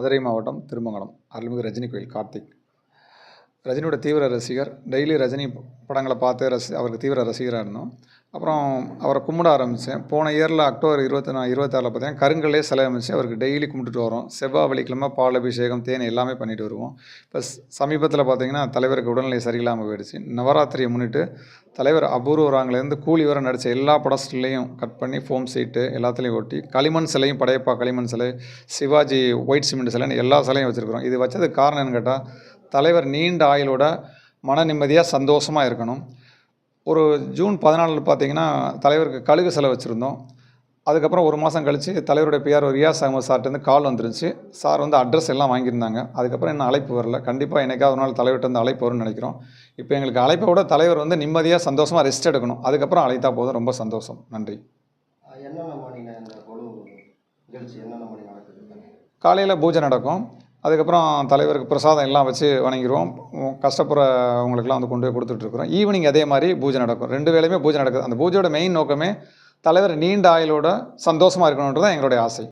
മധുരൈ മാവട്ടം തിരുമംഗളം അരുൾമിகு രജനി കാർത്തിക്. ரஜினியோட தீவிர ரசிகர். டெய்லி ரஜினி படங்களை பார்த்து ரசி அவருக்கு தீவிர ரசிகராக இருந்தோம். அப்புறம் அவரை கும்பிட ஆரம்பித்தேன். போன இயரில் அக்டோபர் இருபத்தி நான் இருபத்தாறில் பார்த்தீங்கன்னா கருங்கல்லே சிலை அமைச்சு அவருக்கு டெய்லி கும்பிட்டுட்டு வரோம். செவ்வாய் வெள்ளிக்கிழமை பால் அபிஷேகம் தேன் எல்லாமே பண்ணிட்டு வருவோம். இப்போ சமீபத்தில் பார்த்தீங்கன்னா தலைவருக்கு உடல்நிலை சரியில்லாமல் போயிடுச்சு. நவராத்திரியை முன்னிட்டு தலைவர் அபூர்வராங்கிலேருந்து கூலி வர நடித்த எல்லா படஸ்லையும் கட் பண்ணி ஃபோம் சீட்டு எல்லாத்துலேயும் ஒட்டி களிமண் சிலையும் படையப்பா களிமண் சிலை சிவாஜி ஒயிட் சிமெண்ட் சிலைன்னு எல்லா சிலையும் வச்சுருக்கிறோம். இது வச்சதுக்கு காரணம் என்னன்னு கேட்டால் தலைவர் நீண்ட ஆயுளோட மன நிம்மதியாக சந்தோஷமாக இருக்கணும். ஒரு ஜூன் பதினாலில் பார்த்தீங்கன்னா தலைவருக்கு கழுகு சிலை வச்சுருந்தோம். அதுக்கப்புறம் ஒரு மாதம் கழித்து தலைவருடைய பேர் ரியாஸ் அகமது சார்ட்டேருந்து கால் வந்துருந்துச்சு சார் வந்து அட்ரஸ் எல்லாம் வாங்கியிருந்தாங்க. அதுக்கப்புறம் என்ன அழைப்பு வரல. கண்டிப்பாக என்னைக்காவது ஒரு நாள் தலைவர்கிட்ட வந்து அழைப்பு வரும்னு நினைக்கிறோம். இப்போ எங்களுக்கு அழைப்பை விட தலைவர் வந்து நிம்மதியாக சந்தோஷமாக ரெஸ்ட் எடுக்கணும். அதுக்கப்புறம் அழைத்தா போதும். ரொம்ப சந்தோஷம். நன்றி. காலையில் பூஜை நடக்கும். அதுக்கப்புறம் தலைவருக்கு பிரசாதம் எல்லாம் வச்சு வணங்கிடுவோம் கஷ்டப்படுற அவங்களுக்குலாம் வந்து கொண்டு போய் கொடுத்துட்ருக்குறோம். ஈவினிங் அதே மாதிரி பூஜை நடக்கும். ரெண்டு வேளையுமே பூஜை நடக்குது. அந்த பூஜையோட மெயின் நோக்கமே தலைவர் நீண்ட ஆயுளோட சந்தோஷமாக இருக்கணுன்றது தான் எங்களுடைய ஆசை.